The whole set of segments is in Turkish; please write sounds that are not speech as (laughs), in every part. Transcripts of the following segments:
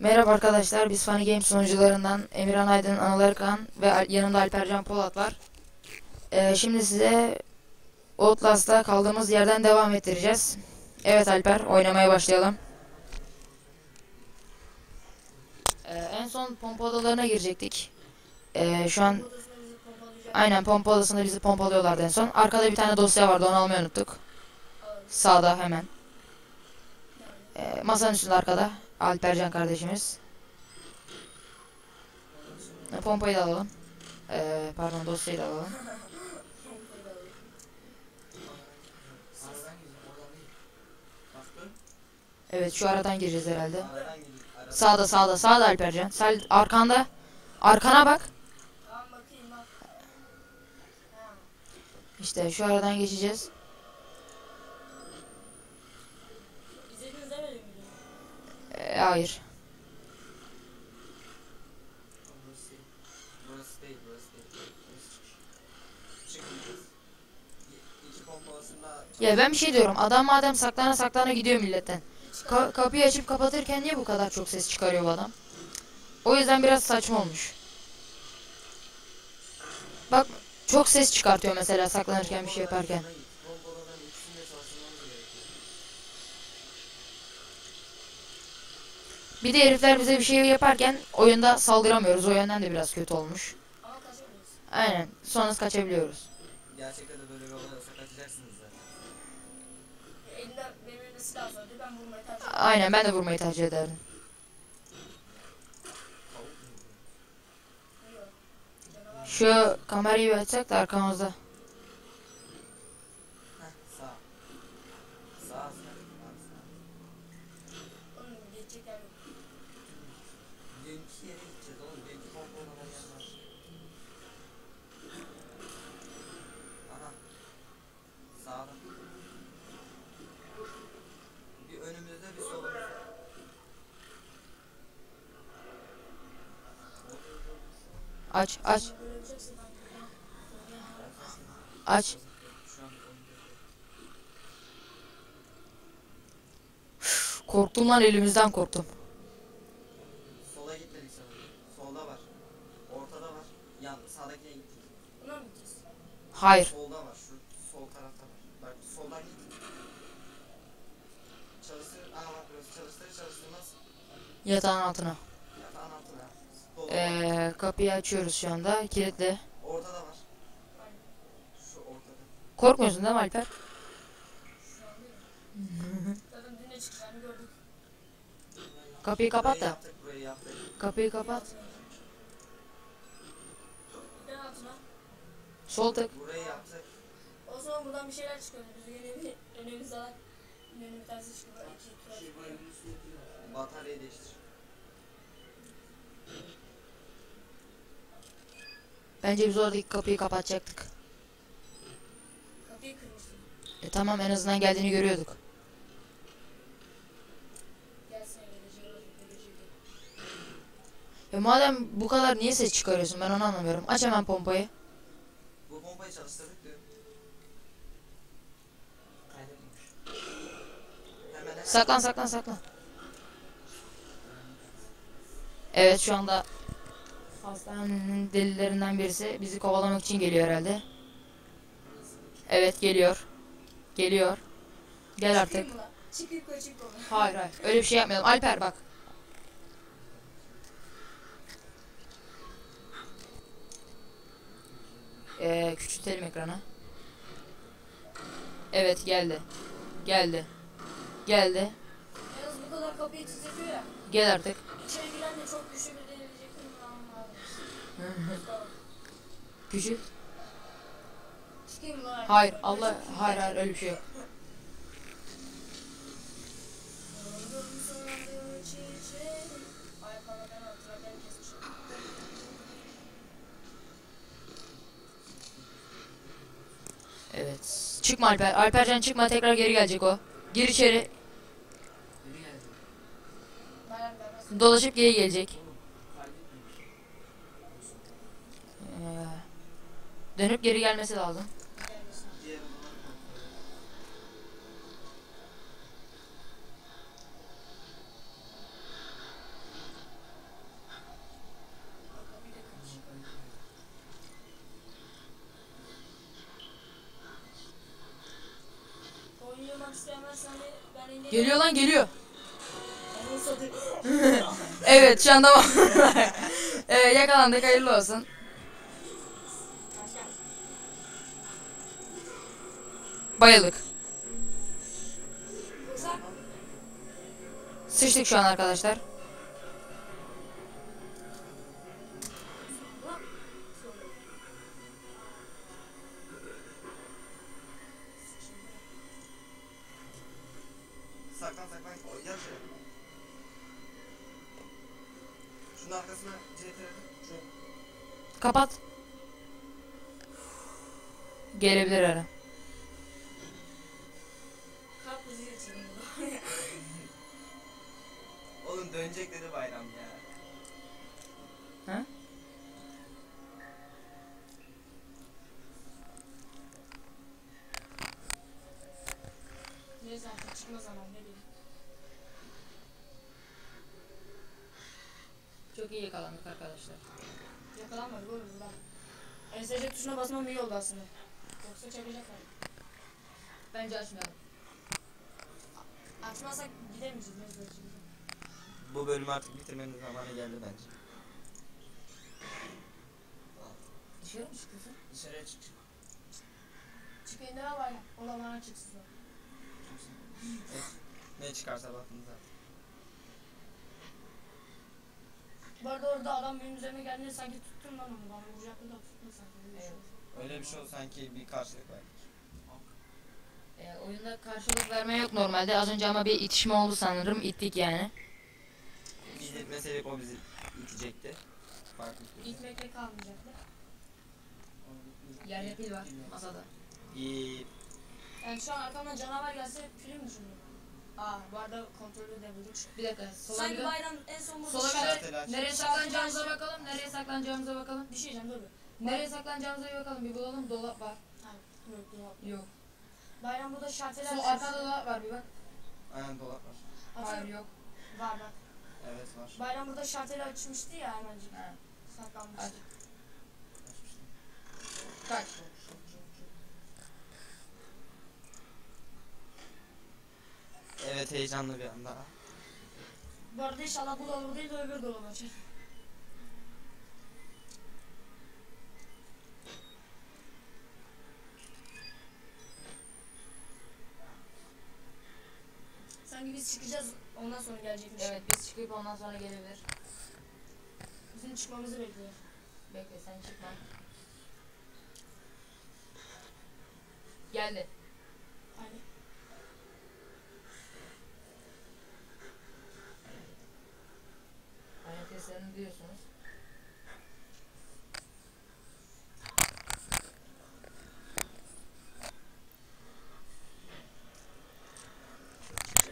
Merhaba arkadaşlar, biz Funny Games sunucularından Emirhan Aydın, Anıl Erkan ve yanımda Alpercan Polat var. Ee, şimdi size Outlast'ta kaldığımız yerden devam ettireceğiz. Evet Alper, oynamaya başlayalım. Ee, en son pompa odalarına girecektik. Ee, şu an aynen pompa odasında bizi pompalıyorlardı en son. Arkada bir tane dosya vardı, onu almayı unuttuk. Sağda hemen. Ee, masanın üstünde arkada. Alpercan kardeşimiz. E, Pompayı da alalım. Ee, pardon dosyayı da alalım. Evet şu aradan gireceğiz herhalde. Sağda sağda sağda Alpercan. Sen arkanda. Arkana bak. İşte şu aradan geçeceğiz. Hayır. Ya ben bir şey diyorum. Adam madem saklana saklana gidiyor milletten. Ka- kapıyı açıp kapatırken niye bu kadar çok ses çıkarıyor bu adam? O yüzden biraz saçma olmuş. Bak çok ses çıkartıyor mesela saklanırken bir şey yaparken. Bir de herifler bize bir şey yaparken oyunda saldıramıyoruz. O yönden de biraz kötü olmuş. Ama kaçamıyoruz. Aynen. Sonrası kaçabiliyoruz. Gerçekten de böyle bir olay olsa kaçacaksınız zaten. Elinde benim silah vardı. Ben vurmayı tercih ettim. Aynen ben de vurmayı tercih ederdim. Şu kamerayı açsak da arkamızda. Aç aç aç. Korktum lan elimizden korktum. Sola gitmedik sanırım. Solda var. Ortada var. Yan sağdakine gittik. Buna mı gideceğiz? Hayır. Solda var. Şu sol tarafta var. Bak soldan git. Çalıştır. Aha bak burası çalıştırır çalıştırmaz. Yatağın altına. Yatağın altına. Dolu. Ee, kapıyı açıyoruz şu anda. Kilitli. Ortada var. Şu ortada. Korkmuyorsun değil mi Alper? Zaten dün gördük. Kapıyı kapat Burayı da. Yaptık, burayı yaptık. Kapıyı kapat. Ben altına. Sol tık. O zaman buradan bir şeyler çıkıyor. Bir önümüzde var. Bir tanesi çıkıyor. İki, iki, üç. Bataryayı değiştir. Bence biz oradaki kapıyı kapatacaktık. Kapıyı kırmıştım. E tamam en azından geldiğini görüyorduk. Geleceği E madem bu kadar niye ses çıkarıyorsun ben onu anlamıyorum. Aç hemen pompayı. Pompayı çalıştırdık diyor. Saklan saklan saklan. Evet şu anda hastanenin delillerinden birisi bizi kovalamak için geliyor herhalde. Evet geliyor. Geliyor. Gel artık. Hayır hayır öyle bir şey yapmayalım. Alper bak. Ee, küçültelim ekranı. Evet geldi. Geldi. Geldi. Az bu kadar kapıyı titretiyor ya. Gel artık. İçeri giren de çok güçlü bir denilecek lan? Hayır Allah hayır hayır öyle bir şey yok. Evet. Çıkma Alper. Alpercan çıkma tekrar geri gelecek o. Gir içeri. Dolaşıp geri gelecek. Ee, dönüp geri gelmesi lazım. Geliyor lan geliyor. (laughs) Evet şu anda (laughs) ee, yakalandık hayırlı olsun. Bayıldık. Sıçtık şu an arkadaşlar. Şunun arkasına. Kapat. Gelebilir ara. Oğlum dönecek dedi bayram ya. Ha? Neyse artık çıkma zamanı ne bileyim. Çok iyi yakalandık arkadaşlar. Yakalanmadık oğlum buradan. ESC tuşuna basmam iyi oldu aslında. Yoksa çakacaklar. Bence açmayalım. Açmazsak gidemeyeceğiz neyse şimdi. Bu bölümü artık bitirmenin zamanı geldi bence. Dışarı mı çıkıyorsun? Dışarıya çık. Çıkayım deme var ya. O da bana çıksın. Ne çıkarsa bakın zaten. Bu arada orada adam benim üzerime geldiğinde sanki tuttum lan onu. Bana vuracaktı da tuttum sanki. Öyle bir şey Evet. oldu. Öyle bir şey oldu sanki bir karşılık var. Ee, oyunda karşılık verme yok normalde. Az önce ama bir itişme oldu sanırım. İttik yani. Biz itmeseydik o bizi itecekti. Farklı bir şey. Gitmekle kalmayacaktı. Yerde pil var masada. İyi. Yani şu an arkamdan canavar gelse film düşünüyorum. Aa bu arada kontrolü de bulduk. Bir dakika. Sola Sanki bayram en son burada Sola dön. aç. Nereye saklanacağımıza bakalım. Nereye saklanacağımıza bakalım. Bir şey diyeceğim dur. Nereye saklanacağımıza bir bakalım. Bir bulalım. Dolap var. Yok yok. Yok. Bayram burada şarteler Sol arkada dolap var bir bak. Aynen dolap var. Hayır yok. Var bak. Evet var. Bayram burada şarteli açmıştı ya hemencik. Ha. Saklanmış. Aç. Kaç. Evet heyecanlı bir anda. Bu arada inşallah bu dolabı değil de öbür dolabı açar. Sanki biz çıkacağız ondan sonra gelecekmiş. Evet biz çıkıp ondan sonra gelebilir. Bizim çıkmamızı bekliyor. Bekle sen çıkma. Geldi. Hadi. Duyuyorsunuz.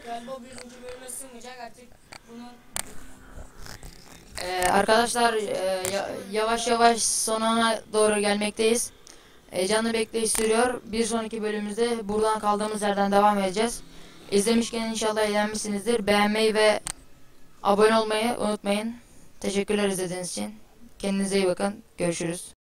Galiba bu birinci bölüme sığmayacak artık bunu Ee, arkadaşlar e, ya- yavaş yavaş sonuna doğru gelmekteyiz. E, canlı bekleyiş sürüyor. Bir sonraki bölümümüzde buradan kaldığımız yerden devam edeceğiz. İzlemişken inşallah eğlenmişsinizdir. Beğenmeyi ve abone olmayı unutmayın. Teşekkürler izlediğiniz için. Kendinize iyi bakın. Görüşürüz.